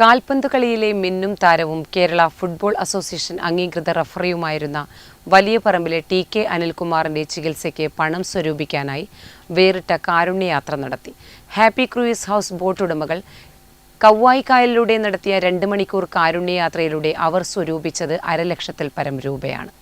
കാൽപന്ത് കളിയിലെ മിന്നും താരവും കേരള ഫുട്ബോൾ അസോസിയേഷൻ അംഗീകൃത റഫറിയുമായിരുന്ന വലിയ പറമ്പിലെ ടി കെ അനിൽകുമാറിന്റെ ചികിത്സയ്ക്ക് പണം സ്വരൂപിക്കാനായി വേറിട്ട കാരുണ്യയാത്ര നടത്തി. ഹാപ്പി ക്രൂയിസ് ഹൗസ് ബോട്ട് ഉടമകൾ കവ്വായിക്കായലിലൂടെ നടത്തിയ രണ്ട് മണിക്കൂർ കാരുണ്യയാത്രയിലൂടെ അവർ സ്വരൂപിച്ചത് അരലക്ഷത്തിൽ പരം രൂപയാണ്.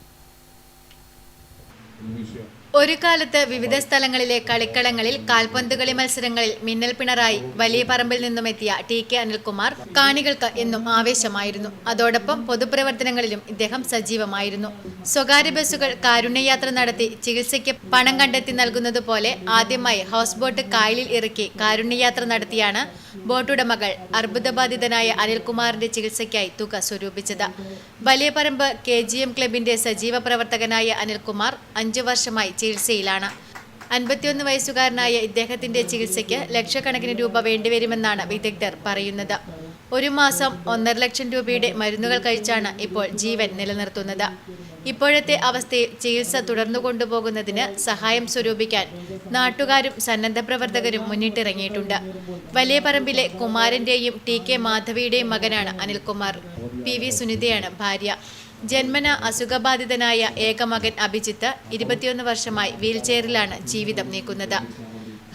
ഒരു കാലത്ത് വിവിധ സ്ഥലങ്ങളിലെ കളിക്കളങ്ങളിൽ കാൽപന്ത് കളി മത്സരങ്ങളിൽ മിന്നൽ പിണറായി വലിയ പറമ്പിൽ നിന്നുമെത്തിയ ടി കെ അനിൽകുമാർ കാണികൾക്ക് എന്നും ആവേശമായിരുന്നു. അതോടൊപ്പം പൊതുപ്രവർത്തനങ്ങളിലും ഇദ്ദേഹം സജീവമായിരുന്നു. സ്വകാര്യ ബസ്സുകൾ കാരുണ്യയാത്ര നടത്തി ചികിത്സയ്ക്ക് പണം കണ്ടെത്തി നൽകുന്നത് പോലെ ആദ്യമായി ഹൗസ് ബോട്ട് കായലിൽ ഇറക്കി കാരുണ്യയാത്ര നടത്തിയാണ് ബോട്ടുടമകൾ അർബുദബാധിതനായ അനിൽകുമാറിന്റെ ചികിത്സയ്ക്കായി തുക സ്വരൂപിച്ചത്. വലിയ പറമ്പ് കെ ജി എം ക്ലബിന്റെ സജീവ പ്രവർത്തകനായ അനിൽകുമാർ അഞ്ചു വർഷമായി ചികിത്സയിലാണ്. അൻപത്തിയൊന്ന് വയസ്സുകാരനായ ഇദ്ദേഹത്തിന്റെ ചികിത്സയ്ക്ക് ലക്ഷക്കണക്കിന് രൂപ വേണ്ടിവരുമെന്നാണ് വിദഗ്ധർ പറയുന്നത്. ഒരു മാസം ഒന്നര ലക്ഷം രൂപയുടെ മരുന്നുകൾ കഴിച്ചാണ് ഇപ്പോൾ ജീവൻ നിലനിർത്തുന്നത്. ഇപ്പോഴത്തെ അവസ്ഥയിൽ ചികിത്സ തുടർന്നു കൊണ്ടുപോകുന്നതിന് സഹായം സ്വരൂപിക്കാൻ നാട്ടുകാരും സന്നദ്ധ പ്രവർത്തകരും മുന്നിട്ടിറങ്ങിയിട്ടുണ്ട്. വലിയ പറമ്പിലെ കുമാരന്റെയും ടി കെ മാധവിയുടെയും മകനാണ് അനിൽകുമാർ. പി വി സുനിതയാണ് ഭാര്യ. ജന്മന അസുഖബാധിതനായ ഏകമകൻ അഭിജിത്ത് ഇരുപത്തിയൊന്ന് വർഷമായി വീൽചെയറിലാണ് ജീവിതം നീക്കുന്നത്.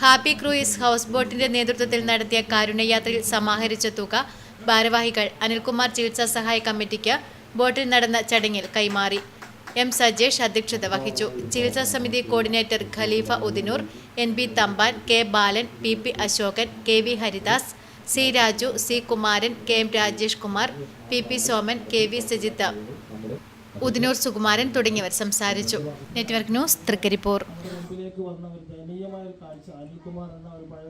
ഹാപ്പി ക്രൂയിസ് ഹൗസ് ബോട്ടിന്റെ നേതൃത്വത്തിൽ നടത്തിയ കാരുണ്യയാത്രയിൽ സമാഹരിച്ച തുക ഭാരവാഹികൾ അനിൽകുമാർ ചികിത്സാ സഹായ കമ്മിറ്റിക്ക് ബോട്ടിൽ നടന്ന ചടങ്ങിൽ കൈമാറി. എം സജേഷ് അധ്യക്ഷത വഹിച്ചു. ചികിത്സാ സമിതി coordinator Khalifa Udinur N B Thampan K Balan P P Ashokan K V Haridas C Raju C Kumaran K M Rajesh Kumar P P Soman K V Sajith Udinur Sukumaran തുടങ്ങിയവർ സംസാരിച്ചു. Network news Thrikaripur.